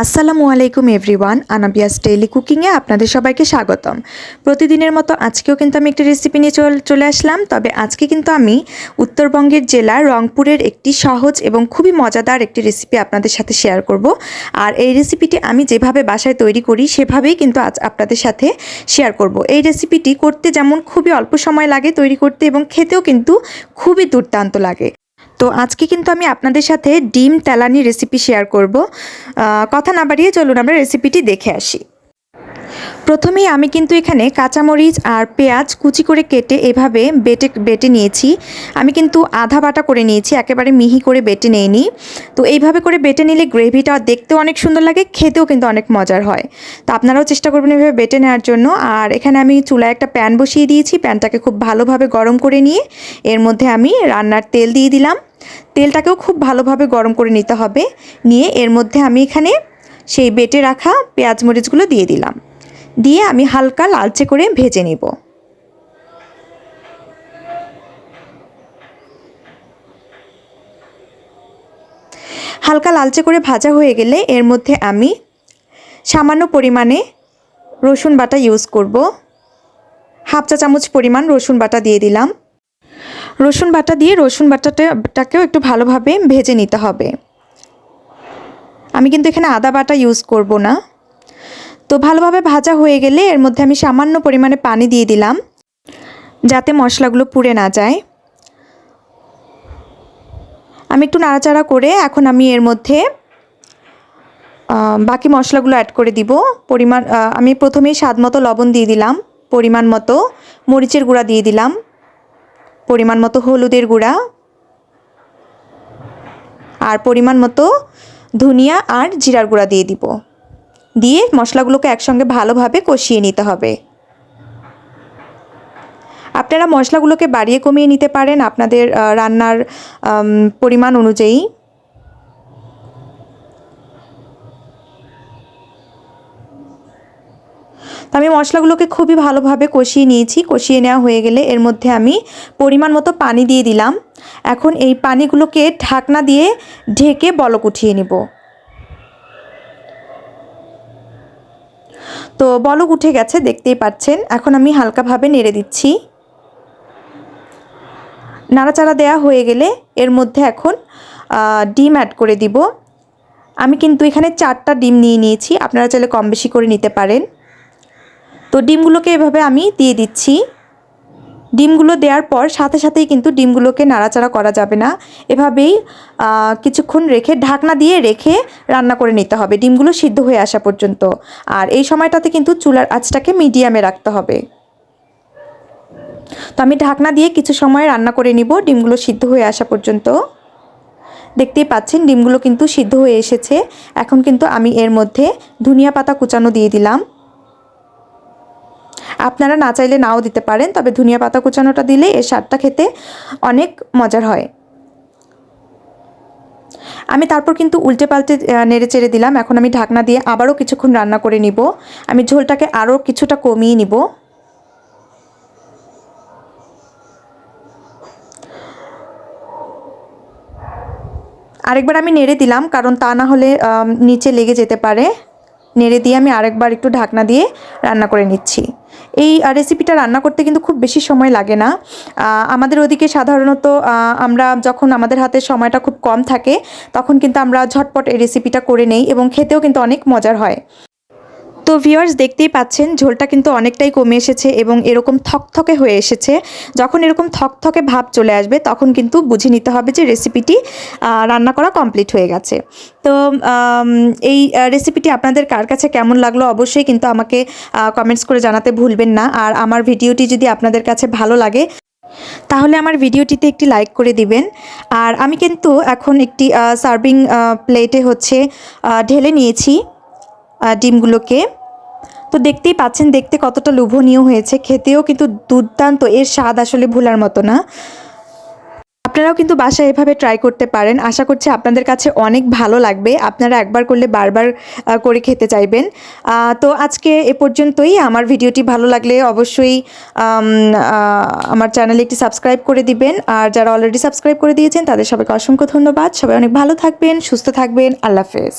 আসসালামু আলাইকুম everyone, আনাবিয়াস daily কুকিংয়ে আপনাদের সবাইকে স্বাগতম। প্রতিদিনের মতো আজকেও কিন্তু আমি একটি রেসিপি নিয়ে চল আসলাম, তবে আজকে কিন্তু আমি উত্তরবঙ্গের জেলা রংপুরের একটি সহজ এবং খুবই মজাদার একটি রেসিপি আপনাদের সাথে শেয়ার করব। আর এই রেসিপিটি আমি যেভাবে বাসায় তৈরি করি, সেভাবেই কিন্তু আজ আপনাদের সাথে শেয়ার করব। এই রেসিপিটি করতে যেমন খুবই অল্প সময় লাগে তৈরি করতে এবং খেতেও কিন্তু খুবই দুর্দান্ত লাগে। তো আজকে কিন্তু আমি আপনাদের সাথে ডিম তেলানি রেসিপি শেয়ার করব। কথা না বাড়িয়ে চলুন, আমরা রেসিপিটি দেখে আসি। প্রথমেই আমি কিন্তু এখানে কাঁচামরিচ আর পেঁয়াজ কুচি করে কেটে এভাবে বেটে বেটে নিয়েছি। আমি কিন্তু আধা বাটা করে নিয়েছি, একেবারে মিহি করে বেটে নেইনি। তো এইভাবে করে বেটে নিলে গ্রেভিটা দেখতেও অনেক সুন্দর লাগে, খেতেও কিন্তু অনেক মজার হয়। তো আপনারাও চেষ্টা করবেন এভাবে বেটে নেওয়ার জন্য। আর এখানে আমি চুলায় একটা প্যান বসিয়ে দিয়েছি, প্যানটাকে খুব ভালোভাবে গরম করে নিয়ে এর মধ্যে আমি রান্নার তেল দিয়ে দিলাম। তেলটাকেও খুব ভালোভাবে গরম করে নিতে হবে। নিয়ে এর মধ্যে আমি এখানে সেই বেটে রাখা পেঁয়াজ মরিচগুলো দিয়ে দিলাম। দিয়ে আমি হালকা লালচে করে ভেজে নিব। হালকা লালচে করে ভাজা হয়ে গেলে এর মধ্যে আমি সামান্য পরিমাণে রসুন বাটা ইউজ করব। হাফ চা চামচ পরিমাণ রসুন বাটা দিয়ে দিলাম। রসুন বাটা দিয়ে রসুন বাটাটাকেও একটু ভালোভাবে ভেজে নিতে হবে। আমি কিন্তু এখানে আদা বাটা ইউজ করব না। তো ভালোভাবে ভাজা হয়ে গেলে এর মধ্যে আমি সামান্য পরিমাণে পানি দিয়ে দিলাম, যাতে মশলাগুলো পুড়ে না যায়। আমি একটু নাড়াচাড়া করে এখন আমি এর মধ্যে বাকি মশলাগুলো অ্যাড করে দিব। পরিমাণ আমি প্রথমেই স্বাদ মতো লবণ দিয়ে দিলাম, পরিমাণ মতো মরিচের গুঁড়া দিয়ে দিলাম, পরিমাণ মতো হলুদের গুঁড়া, আর পরিমাণ মতো ধনিয়া আর জিরার গুঁড়া দিয়ে দিব। দিয়ে মশলাগুলোকে একসঙ্গে ভালোভাবে কষিয়ে নিতে হবে। আপনারা মশলাগুলোকে বাড়িয়ে কমিয়ে নিতে পারেন আপনাদের রান্নার পরিমাণ অনুযায়ী। তো আমি মশলাগুলোকে খুবই ভালোভাবে কষিয়ে নিয়েছি। কষিয়ে নেওয়া হয়ে গেলে এর মধ্যে আমি পরিমাণ মতো পানি দিয়ে দিলাম। এখন এই পানিগুলোকে ঢাকনা দিয়ে ঢেকে বলক উঠিয়ে নিব। তো বলক উঠে গেছে, দেখতেই পাচ্ছেন। এখন আমি হালকাভাবে নেড়ে দিচ্ছি। নাড়াচাড়া দেয়া হয়ে গেলে এর মধ্যে এখন ডিম অ্যাড করে দিব। আমি কিন্তু এখানে চারটা ডিম নিয়ে নিয়েছি, আপনারা চাইলে কম বেশি করে নিতে পারেন। তো ডিমগুলোকে এভাবে আমি দিয়ে দিচ্ছি। ডিমগুলো দেওয়ার পর সাথে সাথেই কিন্তু ডিমগুলোকে নাড়াচাড়া করা যাবে না। এভাবেই কিছুক্ষণ রেখে ঢাকনা দিয়ে রেখে রান্না করে নিতে হবে। ডিমগুলো সিদ্ধ হয়ে আসা পর্যন্ত। আর এই সময়টাতে কিন্তু চুলার আঁচটাকে মিডিয়ামে রাখতে হবে। তো আমি ঢাকনা দিয়ে কিছু সময় রান্না করে নিব। ডিমগুলো সিদ্ধ হয়ে আসা পর্যন্ত। দেখতেই পাচ্ছেন, ডিমগুলো কিন্তু সিদ্ধ হয়ে এসেছে। এখন কিন্তু আমি এর মধ্যে ধনিয়া পাতা কুচানো দিয়ে দিলাম। আপনারা না চাইলে নাও দিতে পারেন, তবে ধনিয়া পাতা কুচানোটা দিলে এর স্বাদটা খেতে অনেক মজার হয়। আমি তারপর কিন্তু উল্টে পাল্টে নেড়ে চেড়ে দিলাম। এখন আমি ঢাকনা দিয়ে আবারও কিছুক্ষণ রান্না করে নিব। আমি ঝোলটাকে আরও কিছুটা কমিয়ে নিব। আরেকবার আমি নেড়ে দিলাম, কারণ তা না হলে নিচে লেগে যেতে পারে। নেড়ে দিয়ে আমি আরেকবার একটু ঢাকনা দিয়ে রান্না করে নিচ্ছি। এই রেসিপিটা রান্না করতে কিন্তু খুব বেশি সময় লাগে না। আমাদের ওদিকে সাধারণত আমরা যখন আমাদের হাতে সময়টা খুব কম থাকে, তখন কিন্তু আমরা ঝটপট এই রেসিপিটা করে নেই এবং খেতেও কিন্তু অনেক মজার হয়। তো ভিউয়ার্স দেখতেই পাচ্ছেন, ঝোলটা কিন্তু অনেকটাই কমে এসেছে এবং এরকম থকথকে হয়ে এসেছে। যখন এরকম থকথকে ভাব চলে আসবে, তখন কিন্তু বুঝে নিতে হবে যে রেসিপিটি রান্না করা কমপ্লিট হয়ে গেছে। তো এই রেসিপিটি আপনাদের কার কাছে কেমন লাগল অবশ্যই কিন্তু আমাকে কমেন্টস করে জানাতে ভুলবেন না। আর আমার ভিডিওটি যদি আপনাদের কাছে ভালো লাগে, তাহলে আমার ভিডিওটিতে একটি লাইক করে দিবেন। আর আমি কিন্তু এখন একটি সার্ভিং প্লেটে হচ্ছে ঢেলে নিয়েছি ডিমগুলোকে। তো দেখতেই পাচ্ছেন, দেখতে কতটা লোভনীয় হয়েছে। খেতেও কিন্তু দুর্দান্ত, এর স্বাদ আসলে ভোলার মতো না। আপনারাও কিন্তু বাসায় এভাবে ট্রাই করতে পারেন। আশা করছি আপনাদের কাছে অনেক ভালো লাগবে। আপনারা একবার করলে বারবার করে খেতে চাইবেন। তো আজকে এ পর্যন্তই। আমার ভিডিওটি ভালো লাগলে অবশ্যই আমার চ্যানেলে একটি সাবস্ক্রাইব করে দিবেন। আর যারা অলরেডি সাবস্ক্রাইব করে দিয়েছেন, তাদের সবাইকে অসংখ্য ধন্যবাদ। সবাই অনেক ভালো থাকবেন, সুস্থ থাকবেন। আল্লাহ হাফেজ।